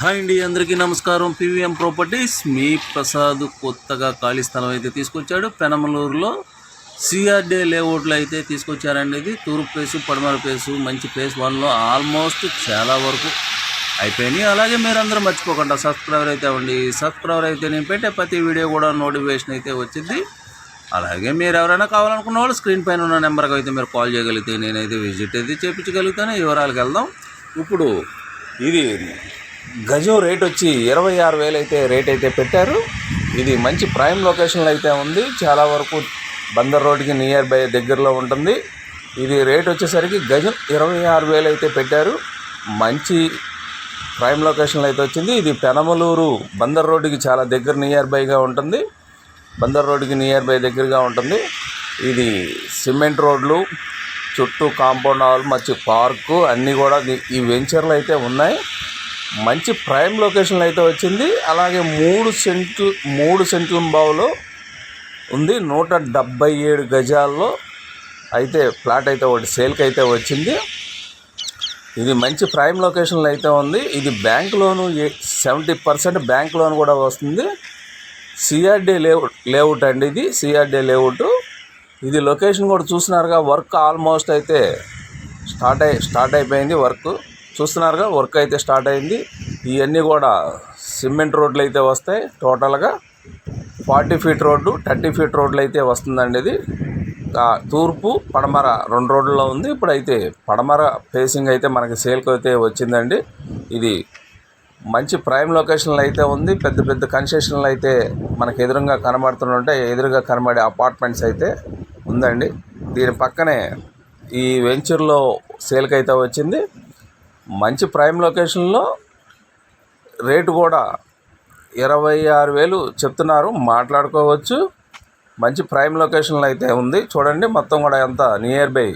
Hi అండి అందరికీ నమస్కారం. పివిఎం ప్రాపర్టీస్ మీ ప్రసాద్ కొత్తగా ఖాళీ స్థలం అయితే తీసుకొచ్చాడు. పెనమలూరులో సిఆర్డే లేఅవుట్లో అయితే తీసుకొచ్చారండి ఇది. తూర్పు పేసు పడమర పేసు మంచి పేస్ వన్లో ఆల్మోస్ట్ చాలా వరకు అయిపోయినాయి. అలాగే మీరందరూ మర్చిపోకుండా సబ్స్క్రైబర్ అయితే అవ్వండి. సబ్స్క్రైబర్ అయితే నేను పెట్టే ప్రతి వీడియో కూడా నోటిఫికేషన్ అయితే వచ్చింది. అలాగే మీరు ఎవరైనా కావాలనుకున్న వాళ్ళు స్క్రీన్ పైన ఉన్న నెంబర్కి అయితే మీరు కాల్ చేయగలిగితే నేనైతే విజిట్ అయితే చేయించగలుగుతాను వివరాలకు వెళ్దాం. ఇప్పుడు ఇది గజం రేట్ వచ్చి ఇరవై ఆరు వేలు అయితే రేట్ అయితే పెట్టారు. ఇది మంచి ప్రైమ్ లొకేషన్లో అయితే ఉంది. చాలా వరకు బందర్ రోడ్కి నియర్ బై దగ్గరలో ఉంటుంది. ఇది రేట్ వచ్చేసరికి గజం ఇరవై ఆరు వేలు అయితే పెట్టారు. మంచి ప్రైమ్ లొకేషన్లో అయితే వచ్చింది. ఇది పెనమలూరు బందర్ రోడ్డుకి చాలా దగ్గర నియర్ బైగా ఉంటుంది. బందర్ రోడ్డుకి నియర్ బై దగ్గరగా ఉంటుంది. ఇది సిమెంట్ రోడ్లు చుట్టూ కాంపౌండ్ హాల్ మంచి పార్కు అన్నీ కూడా ఈ వెంచర్లు అయితే ఉన్నాయి. మంచి ప్రైమ్ లొకేషన్లో అయితే వచ్చింది. అలాగే మూడు సెంట్లు మూడు సెంట్ల బావులో ఉంది. నూట డెబ్బై ఏడు గజాల్లో అయితే ప్లాట్ అయితే ఒకటి సేల్కి అయితే వచ్చింది. ఇది మంచి ప్రైమ్ లొకేషన్లో అయితే ఉంది. ఇది bank loan seventy percent bank loan కూడా వస్తుంది. సిఆర్డి లేఅవుట్ లేఅవుట్ అండి ఇది సిఆర్డి లేఅవుట్. ఇది లొకేషన్ కూడా చూసినారుగా వర్క్ ఆల్మోస్ట్ అయితే స్టార్ట్ అయి స్టార్ట్ అయిపోయింది వర్క్. చూస్తున్నారుగా వర్క్ అయితే స్టార్ట్ అయింది. ఇవన్నీ కూడా సిమెంట్ రోడ్లు అయితే వస్తాయి. టోటల్గా forty feet road thirty feet రోడ్లు అయితే వస్తుందండి ఇది. తూర్పు పడమర రెండు రోడ్లలో ఉంది. ఇప్పుడైతే పడమర ఫేసింగ్ అయితే మనకి సేల్కి అయితే వచ్చిందండి. ఇది మంచి ప్రైమ్ లొకేషన్లో అయితే ఉంది. పెద్ద పెద్ద కన్సెషన్లు అయితే మనకి ఎదురుగా కనబడుతుంటే ఎదురుగా కనబడే అపార్ట్మెంట్స్ అయితే ఉందండి. దీని పక్కనే ఈ వెంచర్లో సేల్కి అయితే వచ్చింది. మంచి ప్రైమ్ లొకేషన్లో రేటు కూడా ఇరవై ఆరు వేలు చెప్తున్నారు. మాట్లాడుకోవచ్చు. మంచి ప్రైమ్ లొకేషన్లో అయితే ఉంది. చూడండి మొత్తం కూడా ఎంత నియర్ బై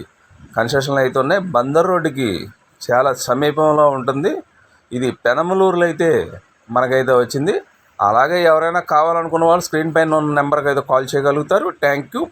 కన్స్ట్రక్షన్లు అయితే ఉన్నాయి. బందర్ రోడ్డుకి చాలా సమీపంలో ఉంటుంది. ఇది పెనమలూరులో అయితే మనకైతే వచ్చింది. అలాగే ఎవరైనా కావాలనుకున్న వాళ్ళు స్క్రీన్ పైన ఉన్న నెంబర్కి అయితే కాల్ చేయగలుగుతారు. Thank you